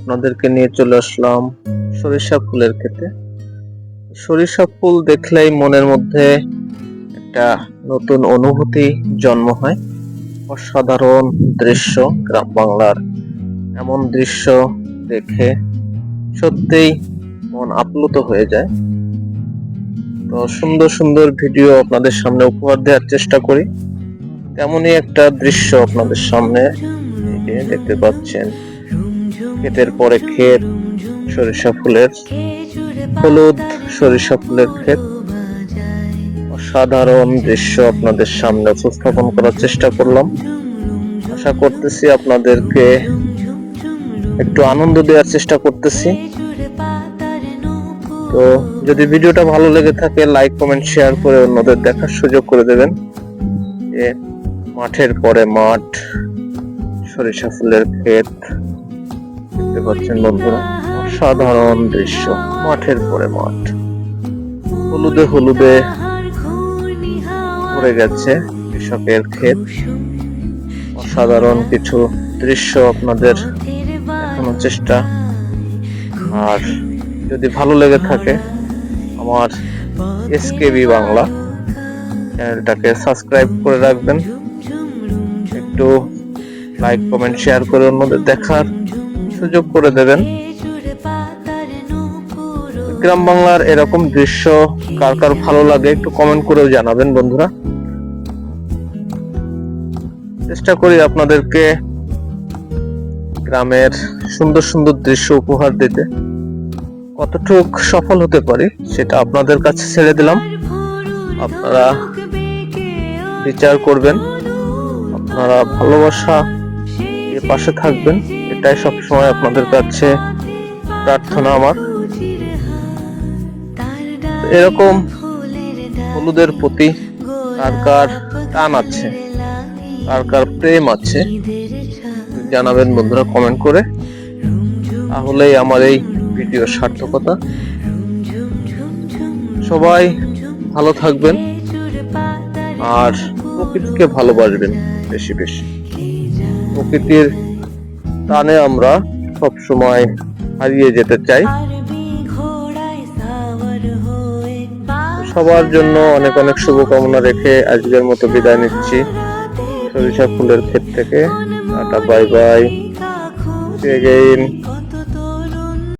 আপনাদেরকে নিয়ে চলে আসলাম সরিষা ফুলের ক্ষেতে। সরিষা ফুল দেখলেই মনের মধ্যে একটা নতুন অনুভূতি জন্ম হয়। অসাধারণ দৃশ্য গ্রাম বাংলার। এমন দৃশ্য দেখে সত্যিই মন আপ্লুত হয়ে যায়। তো সুন্দর সুন্দর ভিডিও আপনাদের সামনে উপহার দেওয়ার চেষ্টা করি। তেমনই একটা দৃশ্য আপনাদের সামনে যে দেখতে পাচ্ছেন। ক্ষেতের পরে ক্ষেত, সরিষা ফুলের, হলুদ, সরিষা ফুলের ক্ষেত। অসাধারণ দৃশ্য আপনাদের সামনে উপস্থাপন করার চেষ্টা করলাম। আশা করতেছি আপনাদেরকে একটু আনন্দ দেওয়ার চেষ্টা করতেছি। তো যদি ভিডিওটা ভালো লেগে থাকে লাইক কমেন্ট শেয়ার করে অন্যদের দেখার সুযোগ করে দেবেন। মাঠের পরে মাঠ। সরিষা ফুলের ক্ষেত। দেখতে পাচ্ছেন বন্ধুরা, অসাধারণ দৃশ্য, মাঠের পরে মাঠ। হলুদে হলুদে পড়ে গেছে কৃষকের ক্ষেত। অসাধারণ কিছু দৃশ্য আপনাদের দেখানোর চেষ্টা। আর যদি ভালো লেগে থাকে, আমার এসকেবি বাংলা চ্যানেলটাকে সাবস্ক্রাইব করে রাখবেন। একটু লাইক কমেন্ট শেয়ার করে অন্যদের দেখার সুযোগ করে দেবেন। গ্রাম বাংলার এরকম দৃশ্য কার কার ভালো লাগে একটু কমেন্ট করেও জানাবেন বন্ধুরা। চেষ্টা করি আপনাদেরকে গ্রামের সুন্দর সুন্দর দৃশ্য উপহার দিতে। কতটুক সফল হতে পারি সেটা আপনাদের কাছে ছেড়ে দিলাম। আপনারা বিচার করবেন। আপনারা ভালোবাসা দিয়ে পাশে থাকবেন। এটাই সবসময় আপনাদের কাছে প্রার্থনা আমার। এরকম হলুদের প্রতি কার কার টান আছে, কার কার প্রেম আছে, জানাবেন বন্ধুরা কমেন্ট করে। তাহলেই আমার এই ভিডিও সার্থকতা। সবাই ভালো থাকবেন আর প্রকৃতিকে ভালোবাসবেন বেশি বেশি। প্রকৃতির টানে আমরা সব সময় হারিয়ে যেতে চাই। সবার জন্য অনেক অনেক শুভকামনা রেখে আজকের মতো বিদায় নিচ্ছি। সরিষা ফুলের ক্ষেত থেকে টাটা বাই বাই এগেইন